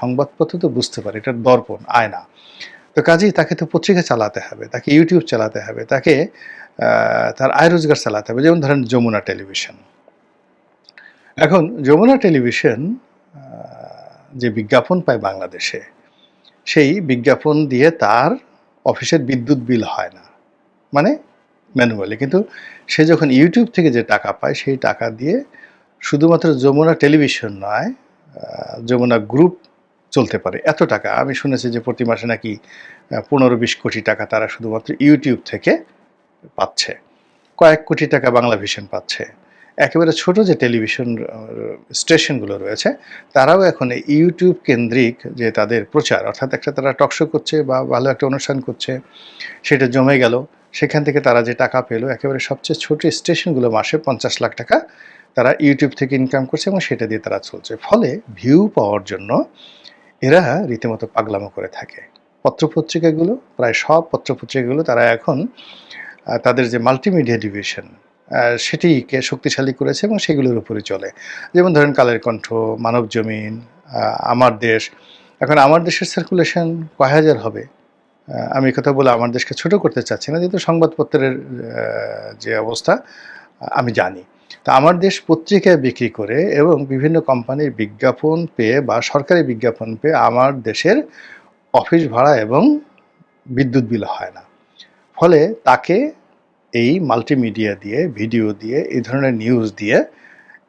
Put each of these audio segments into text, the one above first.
সংবাদপত্র তো বুঝতে পারে এটা দর্পণ, আয়না। তো কাজেই তাকে তো পত্রিকা চালাতে হবে, তাকে ইউটিউব চালাতে হবে, তাকে তার আয় রোজগার চালাতে হবে, যেমন ধরেন যমুনা টেলিভিশন। এখন যমুনা টেলিভিশন যে বিজ্ঞাপন পায় বাংলাদেশে, সেই বিজ্ঞাপন দিয়ে তার অফিসের বিদ্যুৎ বিল হয় না মানে ম্যানুয়ালি। কিন্তু সে যখন ইউটিউব থেকে যে টাকা পায়, সেই টাকা দিয়ে শুধুমাত্র যমুনা টেলিভিশন নয় যমুনা গ্রুপ চলতে পারে। এত টাকা। আমি শুনেছি যে প্রতি মাসে নাকি পনেরো বিশ কোটি টাকা তারা শুধুমাত্র ইউটিউব থেকে পাচ্ছে। কয়েক কোটি টাকা বাংলা ভিশন পাচ্ছে। একেবারে ছোট যে টেলিভিশন স্টেশনগুলো রয়েছে, তারাও এখন ইউটিউব কেন্দ্রিক যে তাদের প্রচার, অর্থাৎ একটা তারা টকশো করছে বা ভালো একটা অনুষ্ঠান করছে, সেটা জমে গেল। সেখান থেকে তারা যে টাকা পেল, একেবারে সবচেয়ে ছোট স্টেশনগুলো মাসে পঞ্চাশ লাখ টাকা তারা ইউটিউব থেকে ইনকাম করছে এবং সেটা দিয়ে তারা চলছে। ফলে ভিউ পাওয়ার জন্য এরা রীতিমতো পাগলামো করে থাকে। পত্রপত্রিকাগুলো, প্রায় সব পত্রপত্রিকাগুলো তারা এখন তাদের যে মাল্টিমিডিয়া ডিভিশন সেটিকে শক্তিশালী করেছে এবং সেগুলোর উপরে চলে। যেমন ধরেন কালের কণ্ঠ, মানব জমিন আমার দেশ। এখন আমার দেশের সার্কুলেশন কয় হাজার হবে? আমি কথা বলে আমার দেশকে ছোট করতে চাচ্ছি না, যেহেতু সংবাদপত্রের যে অবস্থা আমি জানি। তা আমার দেশ পত্রিকায় বিক্রি করে এবং বিভিন্ন কোম্পানির বিজ্ঞাপন পেয়ে বা সরকারি বিজ্ঞাপন পেয়ে আমার দেশের অফিস ভাড়া এবং বিদ্যুৎ বিল হয় না। ফলে তাকে এই মাল্টিমিডিয়া দিয়ে, ভিডিও দিয়ে এই ধরনের নিউজ দিয়ে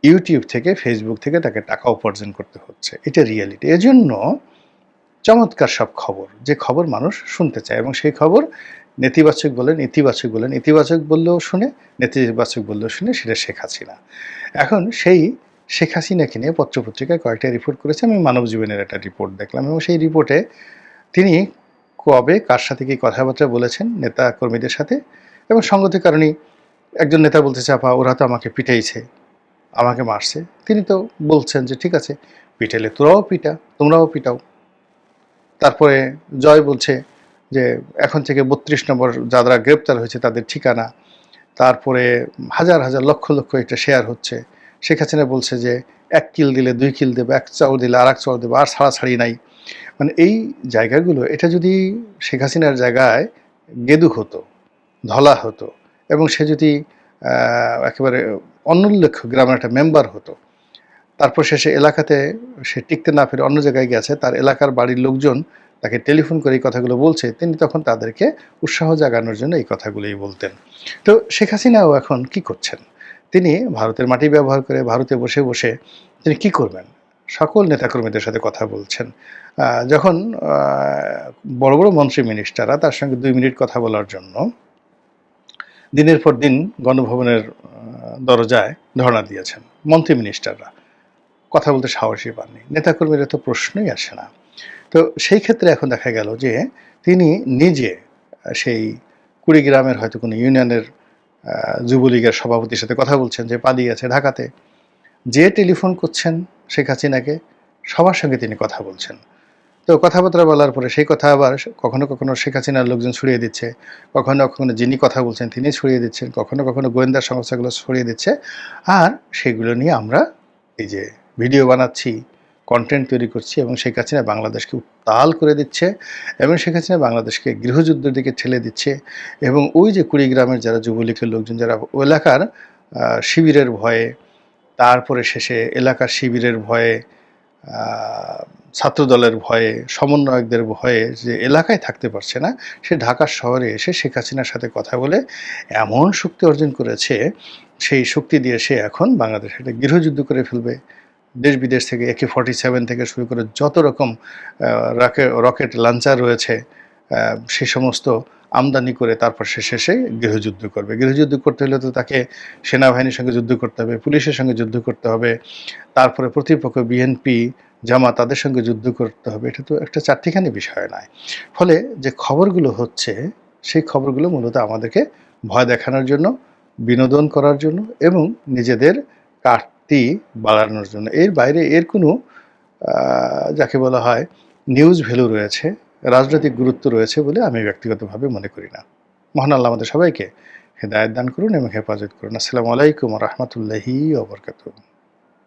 ইউটিউব থেকে ফেসবুক থেকে তাকে টাকা উপার্জন করতে হচ্ছে। এটা রিয়েলিটি এজন্য চমৎকার সব খবর, যে খবর মানুষ শুনতে চায় এবং সেই খবর নেতিবাচক বলেন, ইতিবাচক বলেন, ইতিবাচক বললেও শুনে, নেতিবাচক বললেও শুনে সেটা শেখ হাসিনা। এখন সেই শেখ হাসিনাকে নিয়ে পত্রপত্রিকায় কয়েকটা রিপোর্ট করেছে, আমি মানব জীবনের একটা রিপোর্ট দেখলাম এবং সেই রিপোর্টে তিনি কবে, কার সাথে কি কথাবার্তা বলেছেন নেতা কর্মীদের সাথে এবং সঙ্গতি কারণে একজন নেতা বলতেছে, আপা, ওরা তো আমাকে পিটাইছে, আমাকে মারছে। তিনি তো বলছেন যে, ঠিক আছে, পিটাইলে তোরাও পিটা, তোমরাও পিটাও। তারপরে জয় বলছে যে এখন থেকে বত্রিশ নম্বর যারা গ্রেপ্তার হয়েছে তাদের ঠিকানা। তারপরে হাজার হাজার লক্ষ লক্ষ এটা শেয়ার হচ্ছে। শেখ হাসিনা বলছে যে, এক কিল দিলে দুই কিল দেবে, এক চাউল দিলে আর এক চাউল দেবে, আর ছাড়াছাড়ি নাই। মানে এই জায়গাগুলো, এটা যদি শেখ হাসিনার জায়গায় গেদু হতো, ধলা হতো, এবং সে যদি একেবারে অনুল্লেখ্য গ্রামের একটা মেম্বার হতো, তারপর শেষে এলাকাতে সে টিকতে না পেরে অন্য জায়গায় গেছে, তার এলাকার বাড়ির লোকজন তাকে টেলিফোন করে এই কথাগুলো বলছে, তিনি তখন তাদেরকে উৎসাহ জাগানোর জন্য এই কথাগুলোই বলতেন। তো শেখ হাসিনাও এখন কি করছেন? তিনি ভারতের মাটি ব্যবহার করে ভারতে বসে বসে তিনি কি করবেন? সকল নেতাকর্মীদের সাথে কথা বলছেন। যখন বড় বড় মন্ত্রী মিনিস্টাররা তার সঙ্গে দুই মিনিট কথা বলার জন্য দিনের পর দিন গণভবনের দরজায় ধর্ণা দিয়েছেন মন্ত্রী মিনিস্টাররা কথা বলতে সাহসী পাননি। নেতাকর্মীরা তো প্রশ্নই আসে না। তো সেই ক্ষেত্রে এখন দেখা গেল যে তিনি নিজে সেই কুড়িগ্রামের হয়তো কোনো ইউনিয়নের যুবলীগের সভাপতির সাথে কথা বলছেন, যে পালিয়ে আছে ঢাকাতে। যে টেলিফোন করছেন শেখ হাসিনাকে, সবার সঙ্গে তিনি কথা বলছেন। তো কথাবার্তা বলার পরে সেই কথা আবার কখনো কখনো শেখ হাসিনার লোকজন ছড়িয়ে দিচ্ছে, কখনো কখনো যিনি কথা বলছেন তিনি ছড়িয়ে দিচ্ছেন, কখনো কখনো গোয়েন্দা সংস্থাগুলো ছড়িয়ে দিচ্ছে। আর সেগুলো নিয়ে আমরা এই যে ভিডিও বানাচ্ছি কন্টেন্ট তৈরি করছি এবং শেখ হাসিনা বাংলাদেশকে উত্তাল করে দিচ্ছে এবং শেখ হাসিনা বাংলাদেশকে গৃহযুদ্ধের দিকে ঠেলে দিচ্ছে এবং ওই যে কুড়িগ্রামের যারা যুবলীগের লোকজন, যারা এলাকার শিবিরের ভয়ে, তারপরে শেষে এলাকার শিবিরের ভয়ে ছাত্রদলের ভয়ে, সমন্বয়কদের ভয়ে যে এলাকায় থাকতে পারছে না, সে ঢাকা শহরে এসে শেখ হাসিনার সাথে কথা বলে এমন শক্তি অর্জন করেছে, সেই শক্তি দিয়ে সে এখন বাংলাদেশে একটা গৃহযুদ্ধ করে ফেলবে। দেশ বিদেশ থেকে একে ফর্টি সেভেন থেকে শুরু করে যত রকম রকেট রকেট লাঞ্চার রয়েছে সে সমস্ত আমদানি করে তারপর সে শেষে গৃহযুদ্ধ করবে। গৃহযুদ্ধ করতে হলে তো তাকে সেনাবাহিনীর সঙ্গে যুদ্ধ করতে হবে, পুলিশের সঙ্গে যুদ্ধ করতে হবে, তারপরে প্রতিপক্ষ বিএনপি জামা তাদের সঙ্গে যুদ্ধ করতে হবে, এটা তো একটা চারটিখানি বিষয় নয়। ফলে যে খবরগুলো হচ্ছে, সেই খবরগুলো মূলত আমাদেরকে ভয় দেখানোর জন্য, বিনোদন করার জন্য এবং নিজেদের কাটতি বাড়ানোর জন্য। এর বাইরে এর কোনো যাকে বলা হয় নিউজ ভ্যালু রয়েছে, রাজনৈতিক গুরুত্ব রয়েছে বলে আমি ব্যক্তিগতভাবে মনে করি না। মহান আল্লাহ আমাদের সবাইকে হেদায়ত দান করুন এবং হেফাজত করুন। আসসালামু আলাইকুম রহমতুল্লাহি ওবরকাতুহ